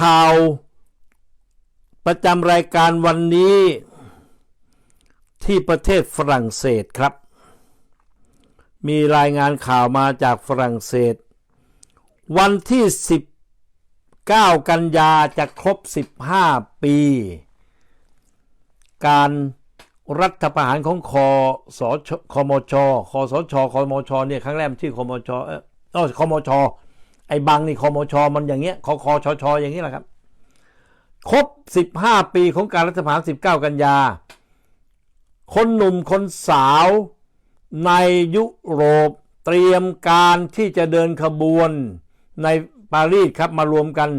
ข่าว ประจำรายการวันนี้ที่ประเทศฝรั่งเศสครับ มีรายงานข่าวมาจากฝรั่งเศส วันที่ 19 กันยาจะครบ 15 ปี การรัฐประหารของคอสชคมช คอสช คมชเนี่ยครั้งแรกมันชื่อคมชเออเออคมช ไอ้บางนี่คอมชอมันอย่างเงี้ยคอคอชอชอย่างนี้แหละครับ ครบ 15 ปีของการรัฐประหาร 19 กันยา คนหนุ่มคนสาวในยุโรปเตรียมการที่จะเดินขบวนในปารีสครับมารวมกัน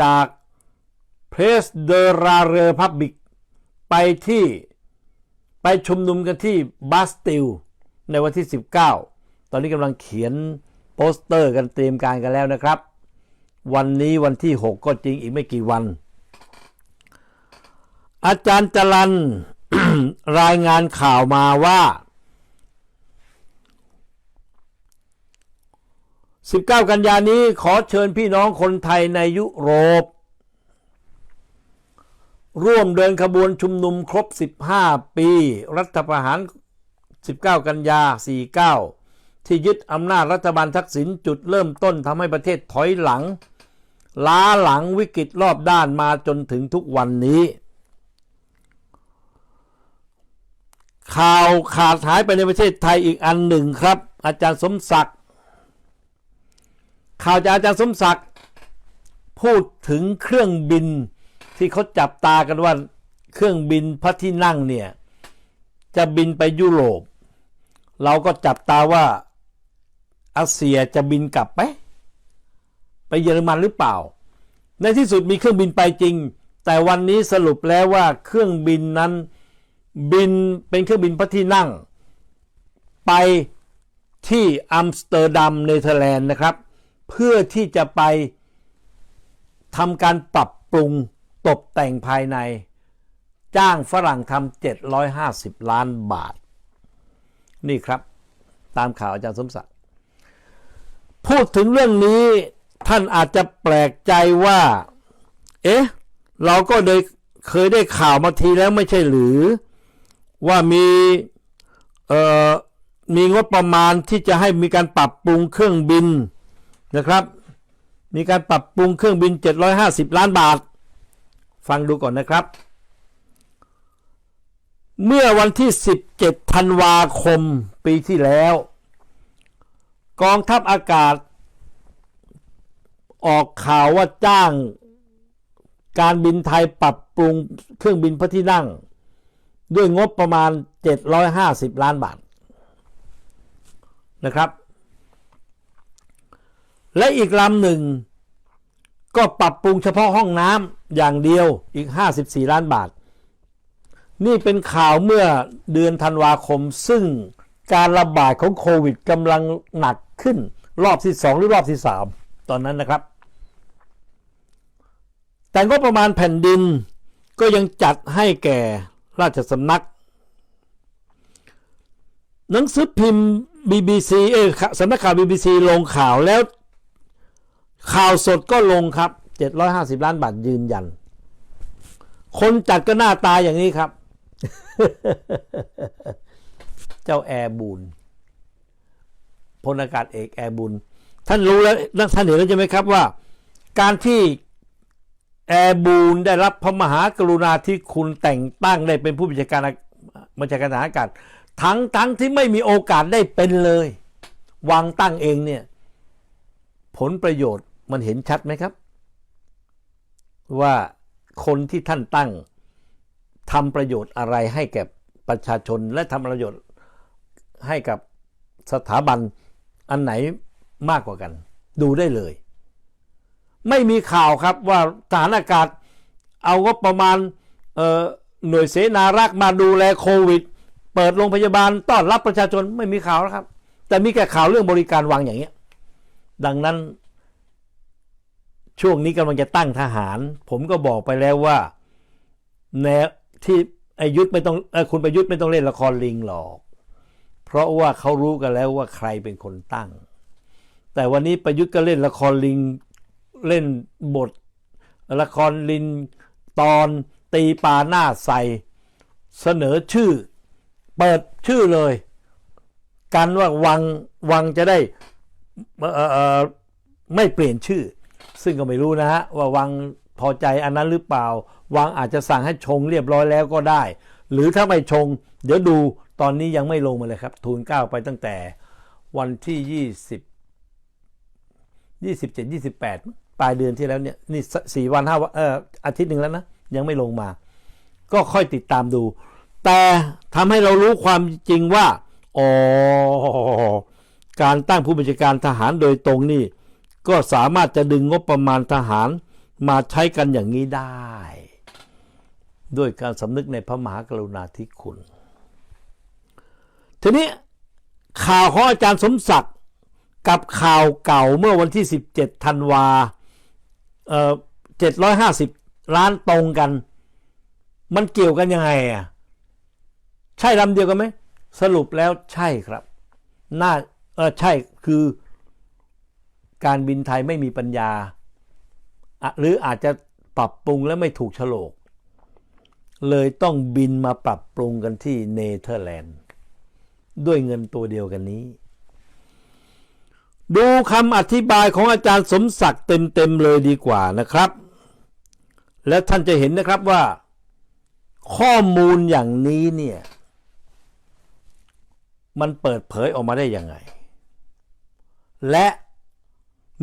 จากเพรสเดราเรพับบิกไปที่ไปชุมนุมกันที่บาสติลในวันที่ 19 ตอนนี้กำลังเขียน ปสเตอร์กันเตรียมการกันแล้วนะครับ วันนี้วันที่ 6 ก็จริงอีกไม่กี่วัน อาจารย์จรันรายงานข่าวมาว่า 19 กันยานี้ขอเชิญพี่น้องคนไทยในยุโรป ร่วมเดินขบวนชุมนุมครบ 15 ปี รัฐประหาร 19 กันยา 49 ที่ยึดอำนาจรัฐบาลทักษิณจุดเริ่มต้นทำให้ประเทศถอยหลัง ล้าหลังวิกฤตรอบด้านมาจนถึงทุกวันนี้ ข่าวขาดหายไปในประเทศไทยอีกอันหนึ่งครับ อาจารย์สมศักดิ์ข่าวจากอาจารย์สมศักดิ์พูดถึงเครื่องบินที่เขาจับตากันว่าเครื่องบินพระที่นั่งเนี่ยจะบินไปยุโรป เราก็จับตาว่า อาเซียจะบินกลับไหมไปเยอรมันหรือเปล่า ในที่สุดมีเครื่องบินไปจริง แต่วันนี้สรุปแล้วว่าเครื่องบินนั้นบินเป็นเครื่องบินพระที่นั่ง ไปที่อัมสเตอร์ดัมเนเธอร์แลนด์นะครับ เพื่อที่จะไปทำการปรับปรุงตกแต่งภายใน จ้างฝรั่งทำ750 ล้านบาท นี่ครับ ตามข่าวอาจารย์สมศักดิ์ พูดถึงเรื่องนี้ท่านอาจจะแปลกใจว่า เอ๊ะ เราก็ได้เคยได้ข่าวมาทีแล้วไม่ใช่หรือ ว่ามีเอ่อมีงบประมาณที่จะให้มีการปรับปรุงเครื่องบินนะครับ มีการปรับปรุงเครื่องบิน 750 ล้านบาท ฟังดูก่อนนะครับ เมื่อวันที่ 17 ธันวาคมปีที่แล้ว กองทัพอากาศ ออกข่าวว่าจ้างการบินไทยปรับปรุงเครื่องบินพระที่นั่ง ด้วยงบประมาณ 750 ล้านบาทนะครับ และอีกลำหนึ่ง ก็ปรับปรุงเฉพาะห้องน้ำอย่างเดียวอีก 54 ล้านบาท นี่เป็นข่าวเมื่อเดือนธันวาคม ซึ่งการระบาดของโควิดกำลังหนัก ขึ้นรอบที่2หรือรอบที่3ตอนนั้นนะครับ แต่ก็ประมาณแผ่นดินก็ยังจัดให้แก่ราชสำนัก หนังสือพิมพ์ BBC เออสำนักข่าว BBC ลงข่าวแล้วข่าวสดก็ลงครับ 750 ล้านบาทยืนยัน คนจัดก็หน้าตาอย่างนี้ครับ เจ้าแอร์บูน พลอากาศเอกแอร์บูนท่านรู้แล้วท่านเห็นแล้วใช่ไหมครับว่า การที่แอร์บูนได้รับพระมหากรุณาธิคุณแต่งตั้งได้เป็นผู้บัญชาการบัญชาการทหารอากาศทั้งทั้งที่ไม่มีโอกาสได้เป็นเลย วางตั้งเองเนี่ย ผลประโยชน์มันเห็นชัดไหมครับ ว่าคนที่ท่านตั้งทำประโยชน์อะไรให้แก่ประชาชนและทำประโยชน์ให้กับสถาบัน อันไหนมากกว่ากัน ดูได้เลย ไม่มีข่าวครับว่าทหารอากาศเอาก็ประมาณหน่วยเสนารักมาดูแลโควิด เปิดโรงพยาบาลต้อนรับประชาชนไม่มีข่าวแล้วครับ แต่มีแค่ข่าวเรื่องบริการวังอย่างเงี้ยดังนั้น ช่วงนี้กำลังจะตั้งทหาร ผมก็บอกไปแล้วว่าแนวที่ไอยุทธไม่ต้องอคุณประยุทธ์ไม่ต้องเล่นละครลิงหรอก เพราะว่าเขารู้กันแล้วว่าใครเป็นคนตั้ง แต่วันนี้ประยุทธ์ก็เล่นละครลิงเล่นบท ละครลินตอนตีปาหน้าใสเสนอชื่อ เปิดชื่อเลย กันว่าวังวังจะได้ไม่เปลี่ยนชื่อ ซึ่งก็ไม่รู้นะฮะว่าวังพอใจอันนั้นหรือเปล่า วังอาจจะสั่งให้ชงเรียบร้อยแล้วก็ได้ หรือถ้าไม่ชง เดี๋ยวดู ตอนนี้ยังไม่ลงมาเลยครับ ทูลเก้าไปตั้งแต่วันที่20 27 28ปดปลายเดือนที่แล้วเนี่ยนี่สสี่วันห้าวันเอออาทิตย์หนึ่งแล้วนะยังไม่ลงมา ก็ค่อยติดตามดู แต่ทำให้เรารู้ความจริงว่าอ๋อการตั้งผู้บัญชาการทหารโดยตรงนี่ ก็สามารถจะดึงงบประมาณทหารมาใช้กันอย่างนี้ได้ ด้วยการสำนึกในพระมหากรุณาธิคุณ ทีนี้ข่าวของอาจารย์สมศักดิ์กับข่าวเก่าเมื่อวันที่ 17ธันวาเอ่อ750 ล้านตรงกัน มันเกี่ยวกันยังไงอะใช่ลำเดียวกันไหมสรุปแล้วใช่ครับน่าเออใช่คือการบินไทยไม่มีปัญญา หรืออาจจะปรับปรุงและไม่ถูกโฉลก เลยต้องบินมาปรับปรุงกันที่เนเธอร์แลนด์ ด้วยเงินตัวเดียวกันนี้ ดูคำอธิบายของอาจารย์สมศักดิ์เต็มๆเลยดีกว่านะครับ และท่านจะเห็นนะครับว่า ข้อมูลอย่างนี้เนี่ย มันเปิดเผยออกมาได้ยังไง และ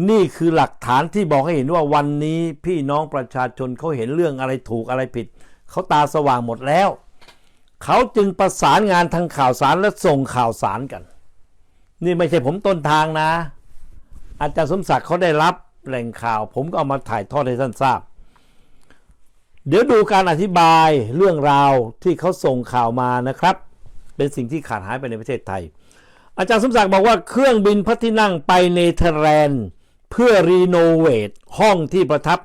นี่คือหลักฐานที่บอกให้เห็นว่าวันนี้พี่น้องประชาชนเขาเห็นเรื่องอะไรถูกอะไรผิด เขาตาสว่างหมดแล้ว เขาจึงประสานงานทางข่าวสารและส่งข่าวสารกัน นี่ไม่ใช่ผมต้นทางนะ อาจารย์สมศักดิ์เขาได้รับแหล่งข่าว ผมก็เอามาถ่ายทอดให้ท่านทราบ เดี๋ยวดูการอธิบายเรื่องราวที่เขาส่งข่าวมานะครับ เป็นสิ่งที่ขาดหายไปในประเทศไทย อาจารย์สมศักดิ์บอกว่าเครื่องบินพระที่นั่งไปเนเธอร์แลนด์เพื่อรีโนเวทห้องที่ประทับ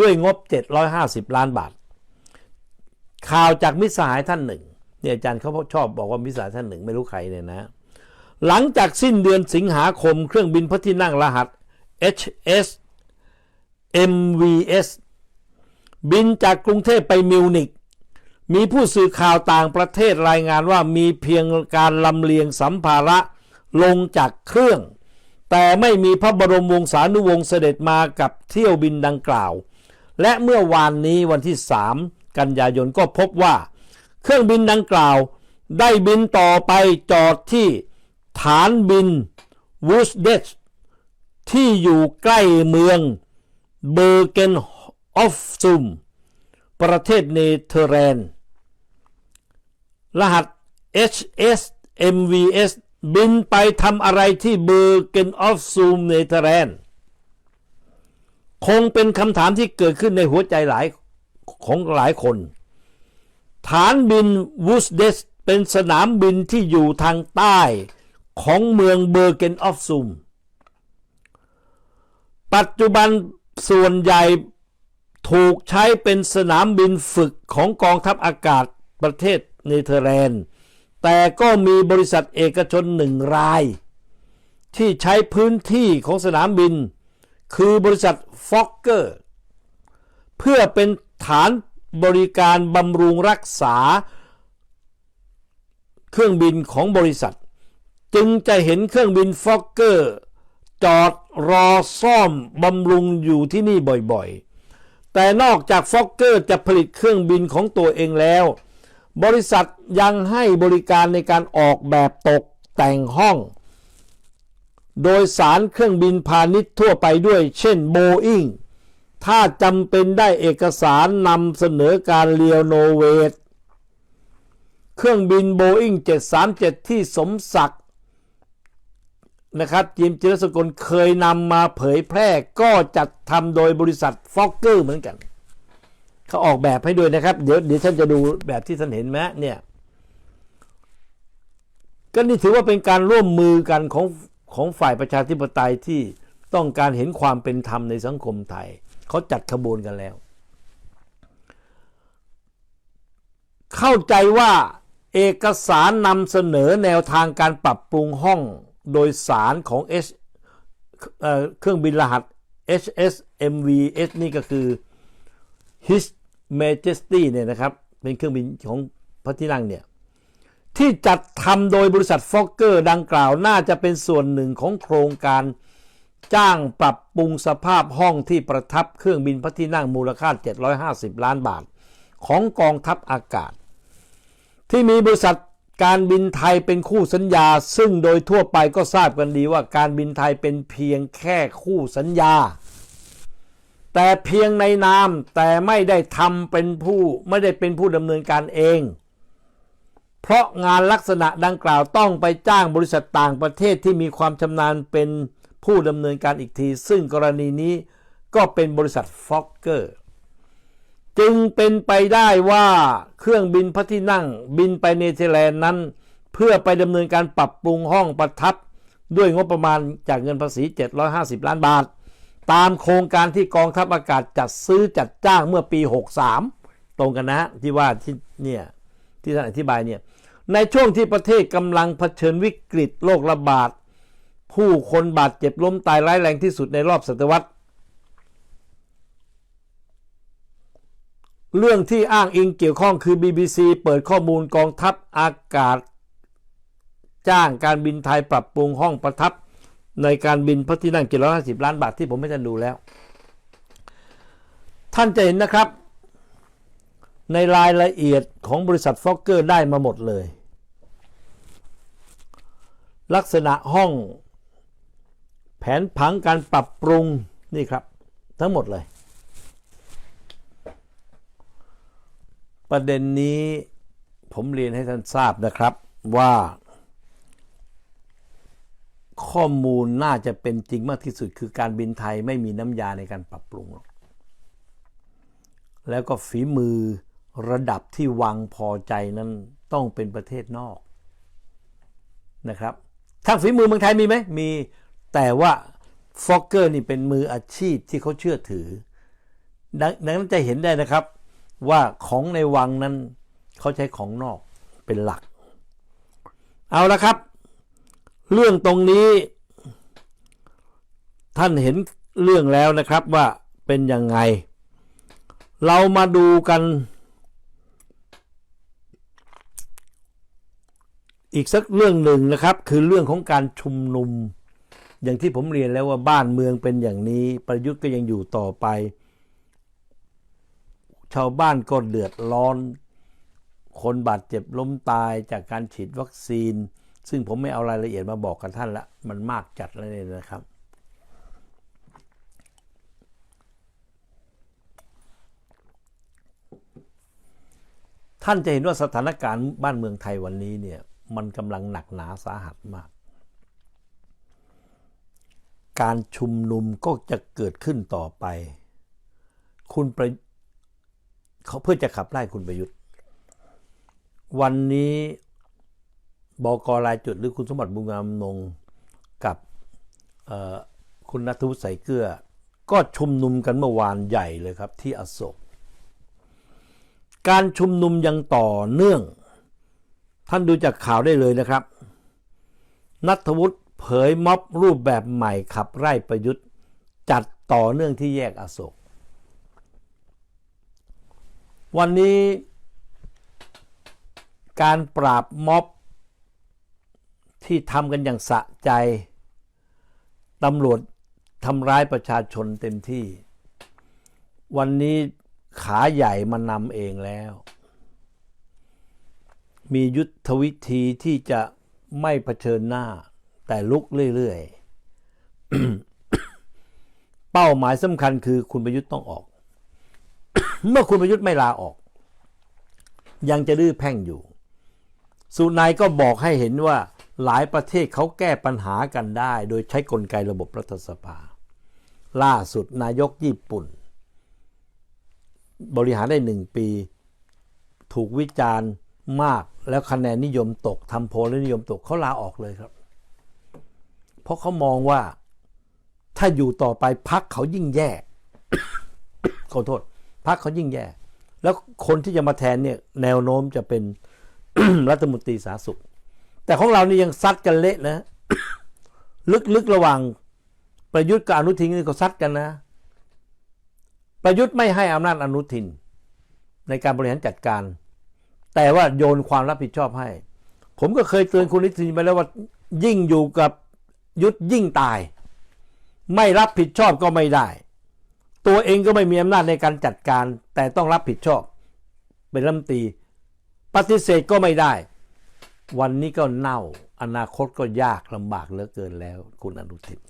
ด้วยงบ 750 ล้านบาท ข่าวจากมิสหายท่านหนึ่ง เนี่ยอาจารย์เขาชอบบอกว่ามิสาท่านหนึ่งไม่รู้ใครเนี่ยนะ หลังจากสิ้นเดือนสิงหาคมเครื่องบินพระที่นั่งรหัส HS MVS บินจากกรุงเทพไปมิวนิกมีผู้สื่อข่าวต่างประเทศรายงานว่ามีเพียงการลำเลียงสัมภาระลงจากเครื่อง แต่ไม่มีพระบรมวงศานุวงศ์เสด็จมากับเที่ยวบินดังกล่าว และเมื่อวานนี้วันที่ 3 กันยายนก็พบว่า เครื่องบินดังกล่าว ได้บินต่อไปจอดที่ฐานบินวูสเดชที่อยู่ใกล้เมืองเบอร์เกนออฟซุม ประเทศเนเธอร์แลนด์ รหัส HS MVS บินไปทำอะไรที่เบอร์เกนออฟซูมเนเธอร์แลนด์ คงเป็นคำถามที่เกิดขึ้นในหัวใจหลายของหลายคน ฐานบินวูสเดสเป็นสนามบินที่อยู่ทางใต้ของเมืองเบอร์เกนออฟซูมปัจจุบันส่วนใหญ่ถูกใช้เป็นสนามบินฝึกของกองทัพอากาศประเทศเนเธอร์แลนด์ แต่ก็มีบริษัทเอกชนหนึ่งราย ที่ใช้พื้นที่ของสนามบิน คือบริษัทฟ็อกเกอร์ เพื่อเป็นฐาน บริการบำรุงรักษา เครื่องบินของบริษัท จึงจะเห็นเครื่องบินฟอกเกอร์ จอดรอซ่อมบำรุงอยู่ที่นี่บ่อยๆ แต่นอกจากฟอกเกอร์จะผลิตเครื่องบินของตัวเองแล้ว บริษัทยังให้บริการในการออกแบบตกแต่งห้อง โดยสารเครื่องบินพาณิชย์ทั่วไปด้วย เช่นโบอิง ถ้าจำเป็นได้เอกสารนำเสนอการเรียวโนเวทเครื่องบินโบอิง737 ที่สมศักดิ์นะครับจิมจิรสกลเคยนำมาเผยแพร่ก็จัดทำโดยบริษัทฟอกเกอร์เหมือนกัน เขาออกแบบให้ด้วยนะครับ เดี๋ยวเดี๋ยวฉันจะดูแบบที่ท่านเห็นไหมเนี่ยก็นี่ถือว่าเป็นการร่วมมือกันของของฝ่ายประชาธิปไตยที่ต้องการเห็นความเป็นธรรมในสังคมไทย เขาจัดขบวนกันแล้ว เข้าใจว่าเอกสารนำเสนอแนวทางการปรับปรุงห้องโดยสารของ H เอเครื่องบินรหัส HS MVS นี่ก็คือ His Majesty เนี่ยนะครับ เป็นเครื่องบินของพระที่นั่งเนี่ย ที่จัดทำโดยบริษัทฟอกเกอร์ดังกล่าวน่าจะเป็นส่วนหนึ่งของโครงการ จ้างปรับปรุงสภาพห้องที่ประทับเครื่องบินพระที่นั่งมูลค่า 750 ล้านบาท ของกองทัพอากาศ ที่มีบริษัทการบินไทยเป็นคู่สัญญา ซึ่งโดยทั่วไปก็ทราบกันดีว่าการบินไทยเป็นเพียงแค่คู่สัญญา แต่เพียงในนามแต่ไม่ได้ทำเป็นผู้ไม่ได้เป็นผู้ดำเนินการเอง เพราะงานลักษณะดังกล่าวต้องไปจ้างบริษัทต่างประเทศที่มีความชำนาญเป็น ผู้ดำเนินการอีกที ซึ่งกรณีนี้ก็เป็นบริษัทฟ็อกเกอร์จึงเป็นไปได้ว่าเครื่องบินพระที่นั่งบินไปเนเธอร์แลนด์นั้น เพื่อไปดำเนินการปรับปรุงห้องประทับ ด้วยงบประมาณจากเงินภาษี 750 ล้านบาท ตามโครงการที่กองทัพอากาศจัดซื้อจัดจ้างเมื่อปี 63 ตรงกันนะฮะที่ว่าที่เนี่ยที่ท่านอธิบายเนี่ยในช่วงที่ประเทศกำลังเผชิญวิกฤตโรคระบาด ผู้คนบาดเจ็บล้มตายร้ายแรงที่สุดในรอบศตวรรษ เรื่องที่อ้างอิงเกี่ยวข้องคือ BBC เปิดข้อมูลกองทัพอากาศ จ้างการบินไทยปรับปรุงห้องประทับ ในการบินพระที่นั่ง750 ล้านบาทที่ผมไม่ได้ดูแล้ว ท่านจะเห็นนะครับ ในรายละเอียดของบริษัทฟอกเกอร์ได้มาหมดเลย ลักษณะห้อง ผนผังการปรับปรุงนี่ครับ ทั้งหมดเลย ประเด็นนี้ผมเรียนให้ท่านทราบนะครับว่า ข้อมูลน่าจะเป็นจริงมากที่สุดคือการบินไทยไม่มีน้ำยาในการปรับปรุงหรอกแล้วก็ฝีมือระดับที่วังพอใจนั้นต้องเป็นประเทศนอกนะครับทาฝีมือเมืองไทยมีไหมมี แต่ว่าฟอกเกอร์นี่เป็นมืออาชีพที่เขาเชื่อถือดังดังนั้นจะเห็นได้นะครับว่าของในวังนั้นเขาใช้ของนอกเป็นหลัก เอาละครับ เรื่องตรงนี้ท่านเห็นเรื่องแล้วนะครับว่าเป็นยังไง เรามาดูกัน อีกสักเรื่องหนึ่งนะครับ คือเรื่องของการชุมนุม อย่างที่ผมเรียนแล้วว่าบ้านเมืองเป็นอย่างนี้ ประยุทธ์ก็ยังอยู่ต่อไป ชาวบ้านก็เดือดร้อน คนบาดเจ็บล้มตายจากการฉีดวัคซีน ซึ่งผมไม่เอารายละเอียดมาบอกกับท่านละมันมากจัดแล้วเนี่ยนะครับ ท่านจะเห็นว่าสถานการณ์บ้านเมืองไทยวันนี้เนี่ย มันกำลังหนักหนาสาหัสมาก การชุมนุมก็จะเกิดขึ้นต่อไป คุณประเขาเพื่อจะขับไล่คุณประยุทธ์ วันนี้บกรายจุดหรือคุณสมบัติบุญงามนงกับคุณนัทวุฒิใส่เกลือ ก็ชุมนุมกันเมื่อวานใหญ่เลยครับที่อโศกการชุมนุมยังต่อเนื่อง ท่านดูจากข่าวได้เลยนะครับ นัทวุฒิ เผยม็อบรูปแบบใหม่ขับไล่ประยุทธ์ จัดต่อเนื่องที่แยกอโศก วันนี้การปราบม็อบที่ทำกันอย่างสะใจตำรวจทำร้ายประชาชนเต็มที่ วันนี้ขาใหญ่มานำเองแล้ว มียุทธวิธีที่จะไม่เผชิญหน้า แต่ลุกเรื่อยๆ เป้าหมายสำคัญคือคุณประยุทธ์ต้องออก เมื่อคุณประยุทธ์ไม่ลาออก ยังจะดื้อแพ่งอยู่ สุนายก็บอกให้เห็นว่าหลายประเทศเขาแก้ปัญหากันได้ โดยใช้กลไกระบบรัฐสภา ล่าสุดนายกญี่ปุ่น บริหารได้หนึ่งปี ถูกวิจารณ์มากแล้วคะแนนนิยมตกทำโพลแล้วนิยมตกเขาลาออกเลยครับ เพราะเขามองว่าถ้าอยู่ต่อไปพักเขายิ่งแย่ ขอโทษพักเขายิ่งแย่ แล้วคนที่จะมาแทนเนี่ยแนวโน้มจะเป็นรัฐมนตรีสาธารณสุข แต่ของเรานี่ยังซัดกันเละนะ ลึกๆระหว่างประยุทธ์กับอนุทินนี่ก็ซัดกันนะ ประยุทธ์ไม่ให้อำนาจอนุทิน ในการบริหารจัดการ แต่ว่าโยนความรับผิดชอบให้ ผมก็เคยเตือนคุณอนุทินไปแล้วว่ายิ่งอยู่กับ ยุทธยิ่งตาย ไม่รับผิดชอบก็ไม่ได้ ตัวเองก็ไม่มีอำนาจในการจัดการ แต่ต้องรับผิดชอบ เป็นรัฐมนตรีปฏิเสธก็ไม่ได้ วันนี้ก็เน่า อนาคตก็ยากลำบากเหลือเกินแล้ว คุณอนุทิน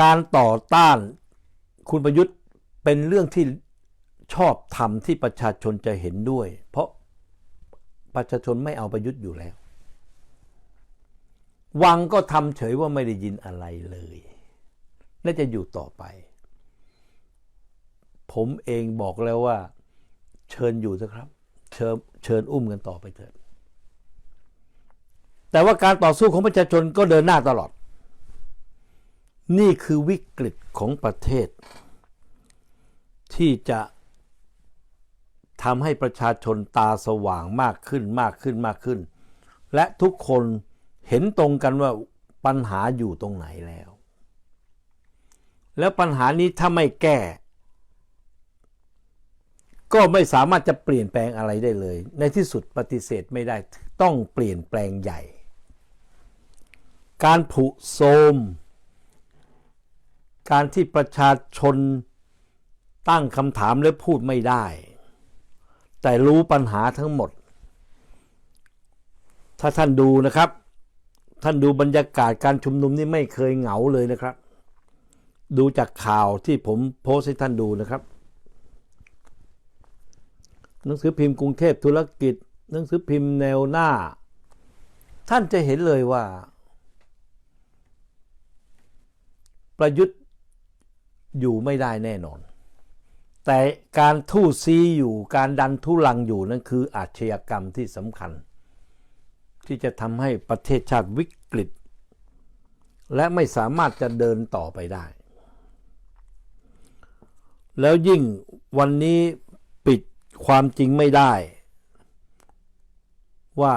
การต่อต้านคุณประยุทธ์เป็นเรื่องที่ชอบทำที่ประชาชนจะเห็นด้วย เพราะประชาชนไม่เอาประยุทธ์อยู่แล้ว วังก็ทำเฉยว่าไม่ได้ยินอะไรเลยและจะอยู่ต่อไป ผมเองบอกแล้วว่า เชิญอยู่เถอะครับ เชิญเชิญอุ้มกันต่อไปเถิด แต่ว่าการต่อสู้ของประชาชนก็เดินหน้าตลอด นี่คือวิกฤตของประเทศ ที่จะทำให้ประชาชนตาสว่างมากขึ้นมากขึ้นมากขึ้น และทุกคน เห็นตรงกันว่าปัญหาอยู่ตรงไหนแล้ว แล้วปัญหานี้ถ้าไม่แก้ ก็ไม่สามารถจะเปลี่ยนแปลงอะไรได้เลย ในที่สุดปฏิเสธไม่ได้ต้องเปลี่ยนแปลงใหญ่ การผุโทมการที่ประชาชนตั้งคำถามและพูดไม่ได้ แต่รู้ปัญหาทั้งหมด ถ้าท่านดูนะครับ ท่านดูบรรยากาศการชุมนุมนี่ไม่เคยเหงาเลยนะครับ ดูจากข่าวที่ผมโพสให้ท่านดูนะครับ หนังสือพิมพ์กรุงเทพธุรกิจ หนังสือพิมพ์แนวหน้า ท่านจะเห็นเลยว่า ประยุทธ์อยู่ไม่ได้แน่นอน แต่การทู่ซีอยู่การดันทุลังอยู่นั่นคืออาชญากรรมที่สำคัญ ที่จะทำให้ประเทศชาติวิกฤต และไม่สามารถจะเดินต่อไปได้ แล้วยิ่งวันนี้ปิดความจริงไม่ได้ ว่า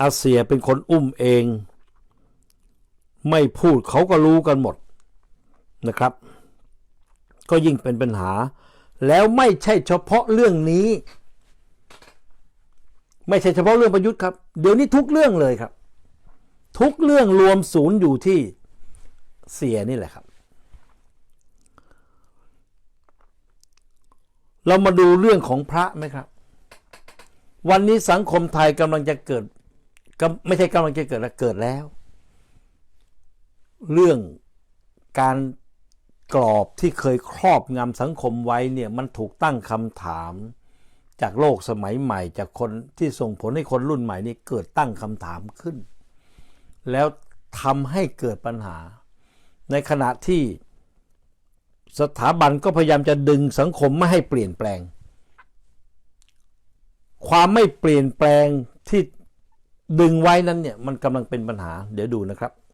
อาเซียเป็นคนอุ้มเอง ไม่พูดเขาก็รู้กันหมดนะครับ ก็ยิ่งเป็นปัญหา แล้วไม่ใช่เฉพาะเรื่องนี้ ไม่ใช่เฉพาะเรื่องประยุทธ์ครับ เดี๋ยวนี้ทุกเรื่องเลยครับ ทุกเรื่องรวมศูนย์อยู่ที่เสียนี่แหละครับ เรามาดูเรื่องของพระไหมครับ วันนี้สังคมไทยกำลังจะเกิดก็ไม่ใช่กำลังจะเกิดแล้วเกิดแล้ว เรื่องการกรอบที่เคยครอบงำสังคมไว้เนี่ยมันถูกตั้งคำถาม จากโลกสมัยใหม่ จากคนที่ส่งผลให้คนรุ่นใหม่นี่เกิดตั้งคำถามขึ้น แล้วทำให้เกิดปัญหา ในขณะที่สถาบันก็พยายามจะดึงสังคมไม่ให้เปลี่ยนแปลง ความไม่เปลี่ยนแปลงที่ดึงไว้นั้นเนี่ยมันกำลังเป็นปัญหา เดี๋ยวดูนะครับ